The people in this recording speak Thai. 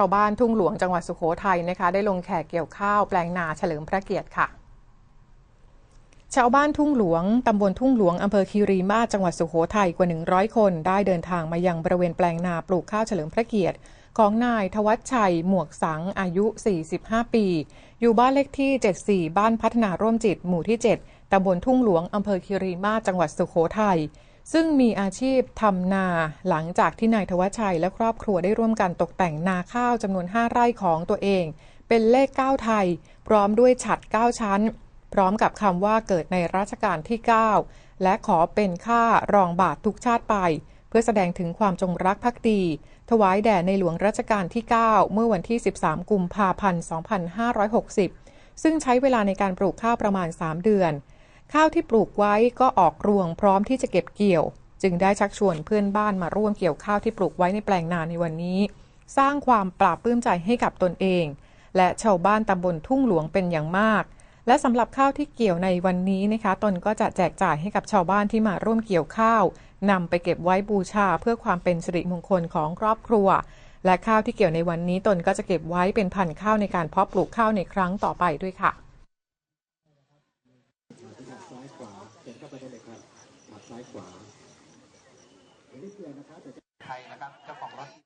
ชาวบ้านทุ่งหลวงจังหวัดสุโขทัยนะคะ ได้ลงแขกเกี่ยวข้าวแปลงนาเฉลิมพระเกียรติค่ะ ชาวบ้านทุ่งหลวง ตำบลทุ่งหลวง อำเภอคีรีมาศจังหวัดสุโขทัยกว่า 100 คน ได้เดินทางมายังบริเวณแปลงนาปลูกข้าวเฉลิมพระเกียรติ ของนายทวัชชัย หมวกสัง อายุ 45 ปี อยู่บ้านเลขที่ 74 บ้านพัฒนาร่วมจิต หมู่ที่ 7ตำบลทุ่งหลวง อำเภอคีรีมาศจังหวัดสุโขทัย ซึ่งมีอาชีพทำนาหลังจากที่นายทวัชชัยและครอบครัวได้ร่วมกันตกแต่งนาข้าวจำนวน 5 ไร่ของตัวเอง เป็นเลข 9 ไทย พร้อมด้วยฉัด 9 ชั้น พร้อมกับคำว่าเกิดในรัชกาลที่ 9 และขอเป็นข้ารองบาททุกชาติไป เพื่อแสดงถึงความจงรักภักดี ถวายแด่ในหลวงรัชกาลที่ 9 เมื่อวันที่ 13 กุมภาพันธ์ 2560 ซึ่งใช้เวลาในการปลูกข้าวประมาณ 3 เดือน ข้าวที่ปลูกไว้ก็ออกรวงพร้อมที่จะเก็บเกี่ยว จึงได้ชักชวนเพื่อนบ้านมาร่วมเกี่ยวข้าวที่ปลูกไว้ในแปลงนาในวันนี้ สร้างความปราบปลื้มใจให้กับตนเอง และชาวบ้านตำบลทุ่งหลวงเป็นอย่างมาก และสำหรับข้าวที่เกี่ยวในวันนี้นะคะตนก็จะแจกจ่ายให้กับชาวบ้านที่มาร่วมเกี่ยวข้าวนำไปเก็บไว้บูชาเพื่อความเป็นสิริมงคลของครอบครัว และข้าวที่เกี่ยวในวันนี้ตนก็จะเก็บไว้เป็นพันธุ์ข้าวในการเพาะปลูกข้าวในครั้งต่อไปด้วยค่ะ ซ้ายขวาเข็นเข้าไปได้เลยครับหมัดซ้ายขวาไทยนะครับเจ้าของรถ